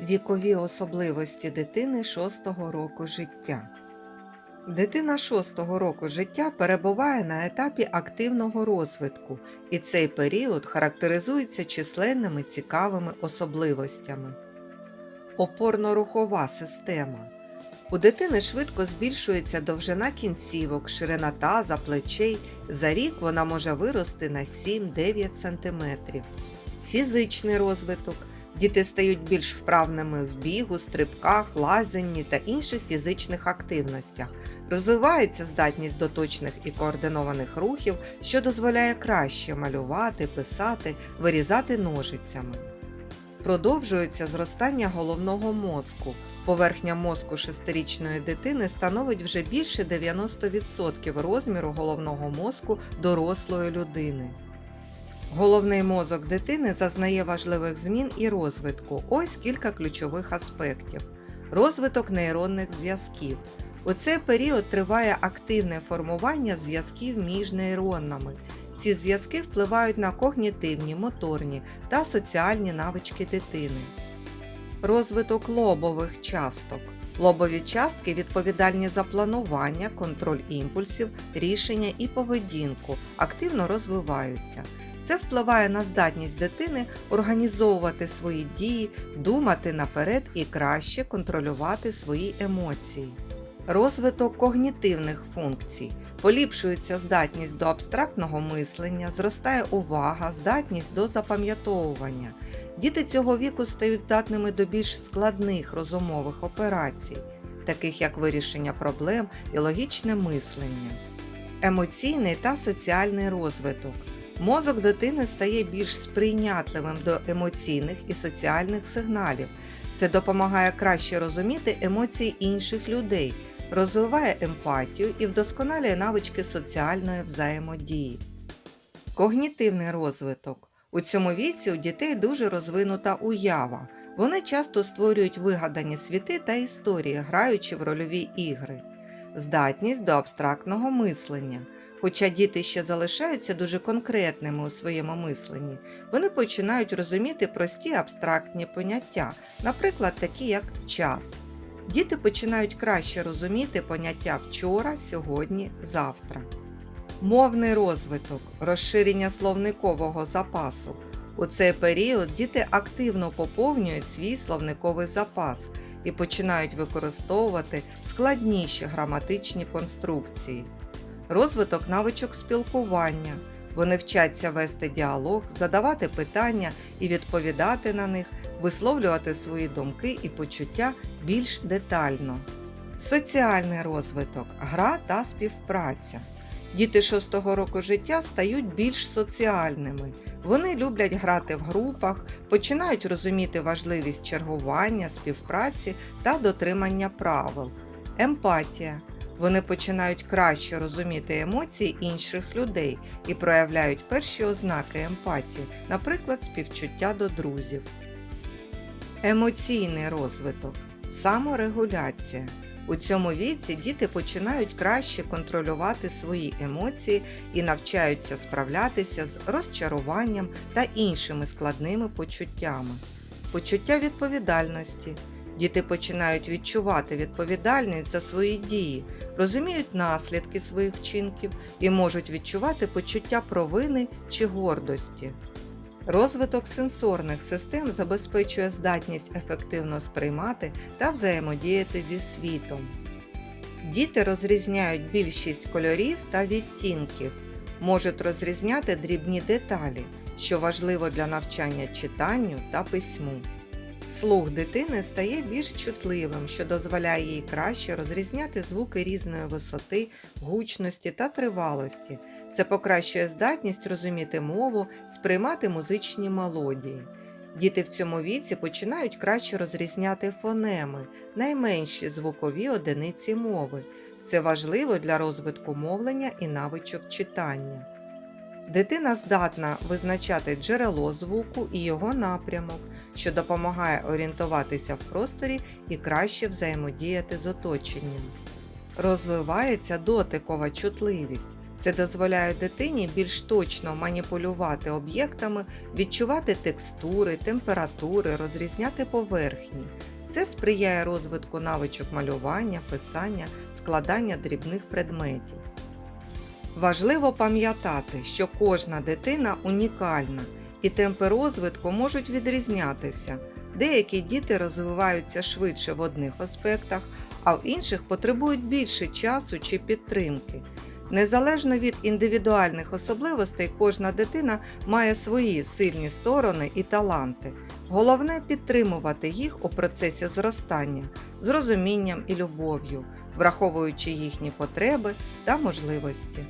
Вікові особливості дитини 6 року життя. Дитина 6 року життя перебуває на етапі активного розвитку, і цей період характеризується численними цікавими особливостями. Опорно-рухова система. У дитини швидко збільшується довжина кінцівок, ширина таза, плечей. За рік вона може вирости на 7-9 см. Фізичний розвиток. Діти стають більш вправними в бігу, стрибках, лазанні та інших фізичних активностях. Розвивається здатність до точних і координованих рухів, що дозволяє краще малювати, писати, вирізати ножицями. Продовжується зростання головного мозку. Поверхня мозку шестирічної дитини становить вже більше 90% розміру головного мозку дорослої людини. Головний мозок дитини зазнає важливих змін і розвитку. Ось кілька ключових аспектів. Розвиток нейронних зв'язків. У цей період триває активне формування зв'язків між нейронами. Ці зв'язки впливають на когнітивні, моторні та соціальні навички дитини. Розвиток лобових часток. Лобові частки відповідальні за планування, контроль імпульсів, рішення і поведінку, активно розвиваються. Це впливає на здатність дитини організовувати свої дії, думати наперед і краще контролювати свої емоції. Розвиток когнітивних функцій. Поліпшується здатність до абстрактного мислення, зростає увага, здатність до запам'ятовування. Діти цього віку стають здатними до більш складних розумових операцій, таких як вирішення проблем і логічне мислення. Емоційний та соціальний розвиток. Мозок дитини стає більш сприйнятливим до емоційних і соціальних сигналів. Це допомагає краще розуміти емоції інших людей, розвиває емпатію і вдосконалює навички соціальної взаємодії. Когнітивний розвиток. У цьому віці у дітей дуже розвинута уява. Вони часто створюють вигадані світи та історії, граючи в рольові ігри. Здатність до абстрактного мислення. Хоча діти ще залишаються дуже конкретними у своєму мисленні, вони починають розуміти прості абстрактні поняття, наприклад, такі як час. Діти починають краще розуміти поняття вчора, сьогодні, завтра. Мовний розвиток, розширення словникового запасу. У цей період діти активно поповнюють свій словниковий запас і починають використовувати складніші граматичні конструкції. Розвиток навичок спілкування. Вони вчаться вести діалог, задавати питання і відповідати на них, висловлювати свої думки і почуття більш детально. Соціальний розвиток, гра та співпраця. Діти 6 року життя стають більш соціальними. Вони люблять грати в групах, починають розуміти важливість чергування, співпраці та дотримання правил. Емпатія. Вони починають краще розуміти емоції інших людей і проявляють перші ознаки емпатії, наприклад, співчуття до друзів. Емоційний розвиток, саморегуляція. У цьому віці діти починають краще контролювати свої емоції і навчаються справлятися з розчаруванням та іншими складними почуттями. Почуття відповідальності. Діти починають відчувати відповідальність за свої дії, розуміють наслідки своїх вчинків і можуть відчувати почуття провини чи гордості. Розвиток сенсорних систем забезпечує здатність ефективно сприймати та взаємодіяти зі світом. Діти розрізняють більшість кольорів та відтінків, можуть розрізняти дрібні деталі, що важливо для навчання читанню та письму. Слух дитини стає більш чутливим, що дозволяє їй краще розрізняти звуки різної висоти, гучності та тривалості. Це покращує здатність розуміти мову, сприймати музичні мелодії. Діти в цьому віці починають краще розрізняти фонеми, найменші звукові одиниці мови. Це важливо для розвитку мовлення і навичок читання. Дитина здатна визначати джерело звуку і його напрямок, що допомагає орієнтуватися в просторі і краще взаємодіяти з оточенням. Розвивається дотикова чутливість. Це дозволяє дитині більш точно маніпулювати об'єктами, відчувати текстури, температури, розрізняти поверхні. Це сприяє розвитку навичок малювання, писання, складання дрібних предметів. Важливо пам'ятати, що кожна дитина унікальна і темпи розвитку можуть відрізнятися. Деякі діти розвиваються швидше в одних аспектах, а в інших потребують більше часу чи підтримки. Незалежно від індивідуальних особливостей, кожна дитина має свої сильні сторони і таланти. Головне підтримувати їх у процесі зростання з розумінням і любов'ю, враховуючи їхні потреби та можливості.